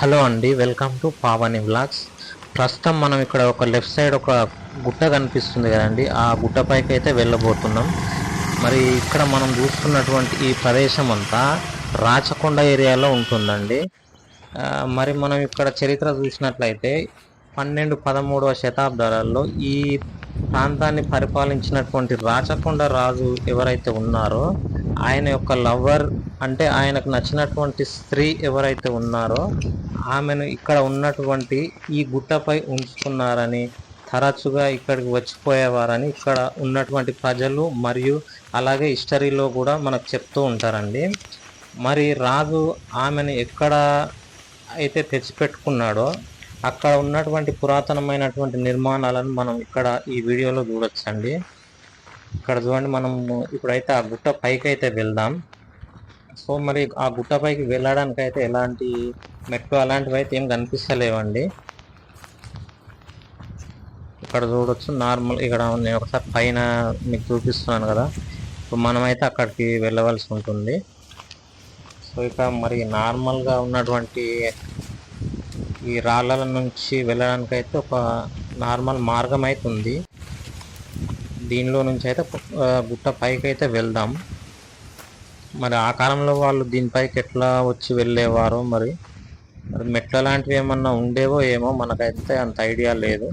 Hello అండి welcome to Pavani blogs ప్రస్తుతం మనం ఇక్కడ ఒక లెఫ్ట్ సైడ్ ఒక గుట్ట కనిపిస్తుంది కదండి ఆ గుట్ట పైకి అయితే వెళ్ళబోతున్నాం. మరి ఇక్కడ మనం చూస్తున్నటువంటి ఈ ప్రదేశం అంతా రాచకొండ ఏరియాలో ఉంటుందండి. మరి మనం ఇక్కడ చరిత్ర చూసినట్లయితే పన్నెండు పదమూడవ శతాబ్దాలలో ఈ ప్రాంతాన్ని పరిపాలించినటువంటి రాచకొండ రాజు ఎవరైతే ఉన్నారో ఆయన యొక్క లవర్ అంటే ఆయనకు నచ్చినటువంటి స్త్రీ ఎవరైతే ఉన్నారో ఆమెను ఇక్కడ ఉన్నటువంటి ఈ గుట్టపై ఉంచుకున్నారని తరచుగా ఇక్కడికి వచ్చిపోయేవారని ఇక్కడ ఉన్నటువంటి ప్రజలు మరియు అలాగే హిస్టరీలో కూడా మనకు చెప్తూ ఉంటారండి. మరి రాజు ఆమెను ఎక్కడ అయితే తెచ్చిపెట్టుకున్నాడో అక్కడ ఉన్నటువంటి పురాతనమైనటువంటి నిర్మాణాలను మనం ఇక్కడ ఈ వీడియోలో చూడొచ్చండి. ఇక్కడ చూడండి మనం ఇప్పుడైతే ఆ గుట్ట పైకి అయితే వెళ్దాం. సో మరి ఆ గుట్ట పైకి వెళ్ళడానికి అయితే ఎలాంటి మెట్లు అలాంటివి అయితే ఏం కనిపిస్తలేవండి. ఇక్కడ చూడొచ్చు నార్మల్ ఇక్కడ నేను ఒకసారి పైన మీకు చూపిస్తున్నాను కదా. ఇప్పుడు మనమైతే అక్కడికి వెళ్ళవలసి ఉంటుంది. సో ఇక మరి నార్మల్గా ఉన్నటువంటి ఈ రాళ్ళ నుంచి వెళ్ళడానికి అయితే ఒక నార్మల్ మార్గం అయితే ఉంది దీనిలో నుంచి అయితే గుట్ట పైకి అయితే వెళ్దాం. మరి ఆ కాలంలో వాళ్ళు దీనిపైకి ఎట్లా వచ్చి వెళ్ళేవారో మరి మరి మెట్ల లాంటివి ఏమన్నా ఉండేవో ఏమో మనకైతే అంత ఐడియా లేదు.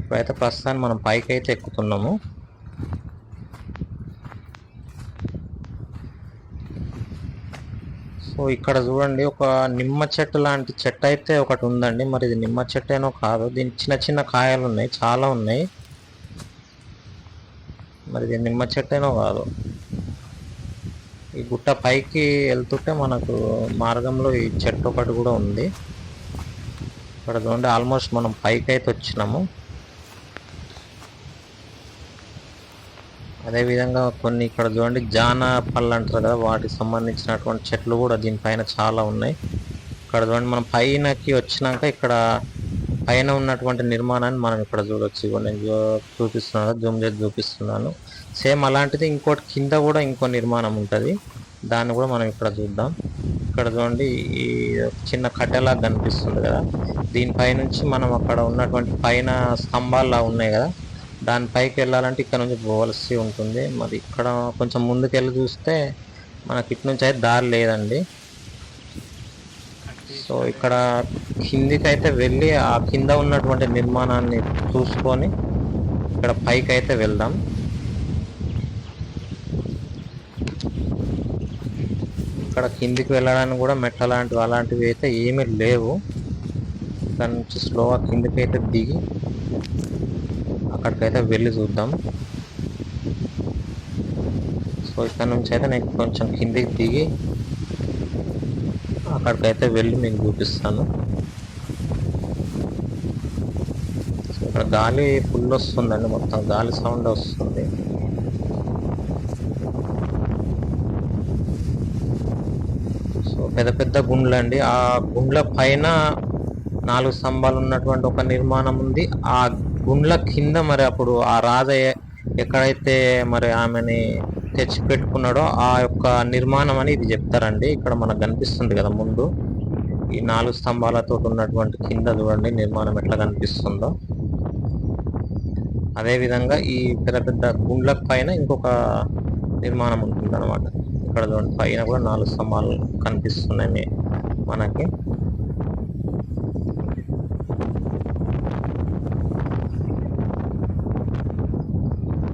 ఇప్పుడైతే ప్రస్తుతాన్ని మనం పైకి అయితే ఎక్కుతున్నాము. సో ఇక్కడ చూడండి ఒక నిమ్మ చెట్టు లాంటి చెట్టు అయితే ఒకటి ఉందండి. మరి ఇది నిమ్మ చెట్టు ఏనో కాదు. దీని చిన్న చిన్న కాయలు ఉన్నాయి చాలా ఉన్నాయి. మరి ఇది నిమ్మ చెట్టు కాదు. ఈ గుట్ట పైకి వెళ్తుంటే మనకు మార్గంలో ఈ చెట్టు ఒకటి కూడా ఉంది. ఇక్కడ చూడండి ఆల్మోస్ట్ మనం పైకి అయితే వచ్చినాము. అదేవిధంగా కొన్ని ఇక్కడ చూడండి జాన పళ్ళు అంటారు కదా వాటికి సంబంధించినటువంటి చెట్లు కూడా దీనిపైన చాలా ఉన్నాయి. ఇక్కడ చూడండి మనం పైనకి వచ్చినాక ఇక్కడ పైన ఉన్నటువంటి నిర్మాణాన్ని మనం ఇక్కడ చూడొచ్చు. నేను చూపిస్తున్నాను. జూమ్ చేసి చూపిస్తున్నాను. సేమ్ అలాంటిది ఇంకోటి కింద కూడా ఇంకో నిర్మాణం ఉంటుంది. దాన్ని కూడా మనం ఇక్కడ చూద్దాం. ఇక్కడ చూడండి ఈ చిన్న కట్టెలా కనిపిస్తుంది కదా. దీనిపైనుంచి మనం అక్కడ ఉన్నటువంటి పైన స్తంభాల్లా ఉన్నాయి కదా. దాని పైకి వెళ్ళాలంటే ఇక్కడ నుంచి పోవలసి ఉంటుంది. మరి ఇక్కడ కొంచెం ముందుకెళ్ళి చూస్తే మనకి ఇటు నుంచి అయితే దారి లేదండి. సో ఇక్కడ కిందికి అయితే వెళ్ళి ఆ కింద ఉన్నటువంటి నిర్మాణాన్ని చూసుకొని ఇక్కడ పైకి అయితే వెళ్దాం. ఇక్కడ కిందికి వెళ్ళడానికి కూడా మెట్ల లాంటివి అలాంటివి అయితే ఏమీ లేవు. ఇక్కడ నుంచి స్లోగా కిందికి అయితే దిగి అక్కడికైతే వెళ్ళి చూద్దాం. సో ఇక్కడ నుంచి అయితే నేను కొంచెం కిందికి దిగి అక్కడికైతే వెళ్ళి మీకు చూపిస్తాను. ఇక్కడ గాలి ఫుల్ వస్తుందండి మొత్తం గాలి సౌండ్ వస్తుంది. సో పెద్ద పెద్ద గుండ్లు అండి. ఆ గుండ్ల పైన నాలుగు స్తంభాలు ఉన్నటువంటి ఒక నిర్మాణం ఉంది. ఆ గుండ్ల కింద మరి అప్పుడు ఆ రాజ ఎక్కడైతే మరి ఆమెని తెచ్చి పెట్టుకున్నాడో ఆ యొక్క నిర్మాణం అని ఇది చెప్తారండి. ఇక్కడ మనకు కనిపిస్తుంది కదా ముందు. ఈ నాలుగు స్తంభాలతో ఉన్నటువంటి కింద చూడండి నిర్మాణం ఎట్లా కనిపిస్తుందో. అదే విధంగా ఈ పెద్ద పెద్ద గుండ్ల పైన ఇంకొక నిర్మాణం ఉంటుంది అనమాట ఇక్కడ చూడండి పైన కూడా నాలుగు స్తంభాలు కనిపిస్తున్నాయి మనకి.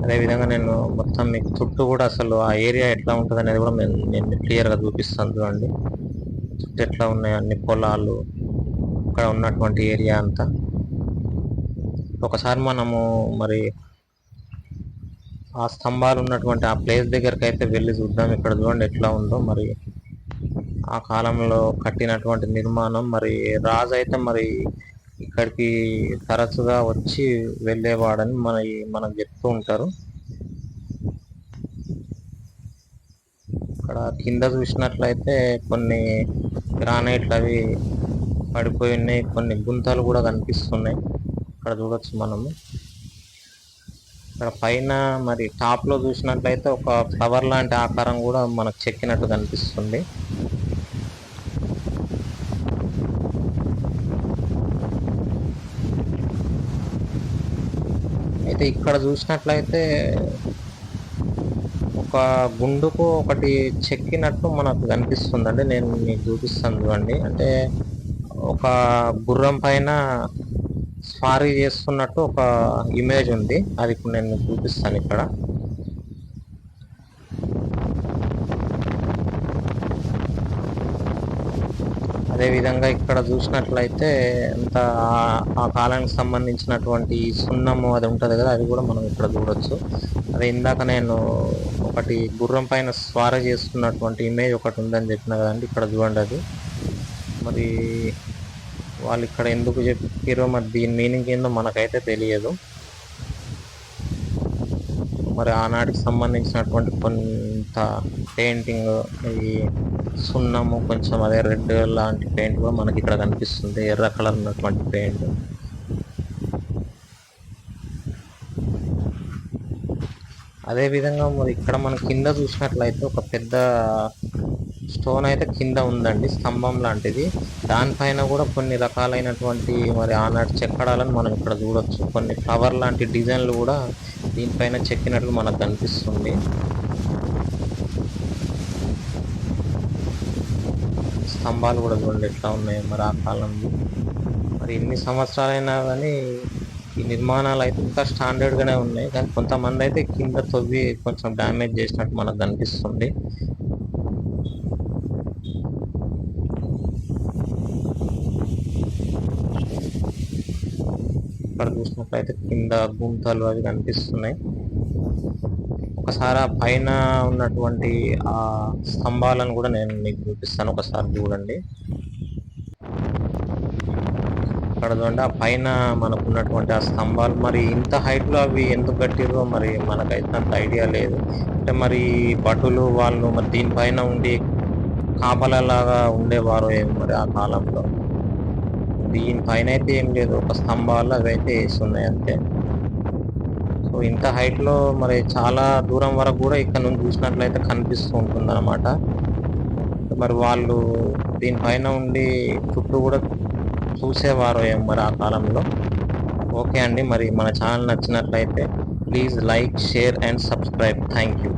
అదేవిధంగా నేను మొత్తం మీకు చుట్టూ కూడా అసలు ఆ ఏరియా ఎట్లా ఉంటుంది అనేది కూడా నేను నేను క్లియర్గా చూపిస్తాను చూడండి. చుట్టూ ఎట్లా ఉన్నాయి అన్ని పొలాలు అక్కడ ఉన్నటువంటి ఏరియా అంతా. ఒకసారి మనము మరి ఆ స్తంభాలు ఉన్నటువంటి ఆ ప్లేస్ దగ్గరికి అయితే వెళ్ళి చూద్దాం. ఇక్కడ చూడండి ఎట్లా ఉందో మరి. ఆ కాలంలో కట్టినటువంటి నిర్మాణం. మరి రాజు అయితే మరి ఇక్కడికి తరచుగా వచ్చి వెళ్ళేవాడని మన మనం చెప్తూ ఉంటారు. ఇక్కడ కింద చూసినట్లయితే కొన్ని గ్రానైట్లు అవి పడిపోయి ఉన్నాయి. కొన్ని గుంతలు కూడా కనిపిస్తున్నాయి. ఇక్కడ చూడొచ్చు మనము. ఇక్కడ పైన మరి టాప్లో చూసినట్లయితే ఒక ఫ్లవర్ లాంటి ఆకారం కూడా మనకు చెక్కినట్టు కనిపిస్తుంది. అయితే ఇక్కడ చూసినట్లయితే ఒక గుండుకు ఒకటి చెక్కినట్టు మనకు కనిపిస్తుందండి. నేను మీకు చూపిస్తాను చూడండి. అంటే ఒక గుర్రం పైన స్వారీ చేస్తున్నట్టు ఒక ఇమేజ్ ఉంది. అది ఇప్పుడు నేను చూపిస్తాను ఇక్కడ. అదేవిధంగా ఇక్కడ చూసినట్లయితే అంత ఆ- కాలానికి సంబంధించినటువంటి సున్నము అది ఉంటుంది కదా అది కూడా మనం ఇక్కడ చూడొచ్చు. అదే ఇందాక నేను ఒకటి గుర్రం పైన స్వార చేస్తున్నటువంటి ఇమేజ్ ఒకటి ఉందని చెప్పిన కదండి ఇక్కడ చూడండి అది. మరి వాళ్ళు ఇక్కడ ఎందుకు చెప్పారో మరి దీని మీనింగ్ ఏందో మనకైతే తెలియదు. మరి ఆనాటికి సంబంధించినటువంటి కొంత పెయింటింగ్ ఈ సున్నము కొంచెం అదే రెడ్ లాంటి పెయింట్ కూడా మనకి ఇక్కడ కనిపిస్తుంది. ఎర్ర కలర్ ఉన్నటువంటి పెయింట్. అదే విధంగా మరి ఇక్కడ మనం కింద చూసినట్లయితే ఒక పెద్ద స్టోన్ అయితే కింద ఉందండి. స్తంభం లాంటిది. దానిపైన కూడా కొన్ని రకాలైనటువంటి మరి ఆనాటి చెక్కడాలను మనం ఇక్కడ చూడొచ్చు. కొన్ని ఫ్లవర్ లాంటి డిజైన్లు కూడా దీనిపైన చెక్కినట్లు మనకు కనిపిస్తుంది. స్తంభాలు కూడా చూడండి ఎట్లా ఉన్నాయి మరి ఆ కాలంలో. మరి ఎన్ని సంవత్సరాలైనా కానీ ఈ నిర్మాణాలు అయితే ఇంకా స్టాండర్డ్ గానే ఉన్నాయి. కానీ కొంతమంది అయితే కింద తవ్వి కొంచెం డ్యామేజ్ చేసినట్టు మనకు కనిపిస్తుంది. ఇక్కడ చూసినట్లయితే కింద గుంతలు అవి కనిపిస్తున్నాయి. ఒకసారి పైన ఉన్నటువంటి ఆ స్తంభాలను కూడా నేను మీకు చూపిస్తాను. ఒకసారి చూడండి. అక్కడ చూడండి ఆ పైన మనకు ఉన్నటువంటి ఆ స్తంభాలు. మరి ఇంత హైట్లో అవి ఎందుకు కట్టిరో మరి మనకైతే అంత ఐడియా లేదు. అంటే మరి భటులు వాళ్ళు మరి దీనిపైన ఉండి కాపలలాగా ఉండేవారు ఏమో మరి ఆ కాలంలో. దీనిపైన అయితే ఏం లేదు. ఒక స్తంభాలు అవి అయితే వేసి ఉన్నాయి అంతే. ఇంత హైట్లో మరి చాలా దూరం వరకు కూడా ఇక్కడ నుంచి చూసినట్లయితే కనిపిస్తూ ఉంటుంది అనమాట మరి వాళ్ళు దీనిపైన ఉండి చుట్టూ కూడా చూసేవారు ఏం మరి ఆ కాలంలో. ఓకే అండి మరి మన ఛానల్ నచ్చినట్లయితే please like share and subscribe. Thank you.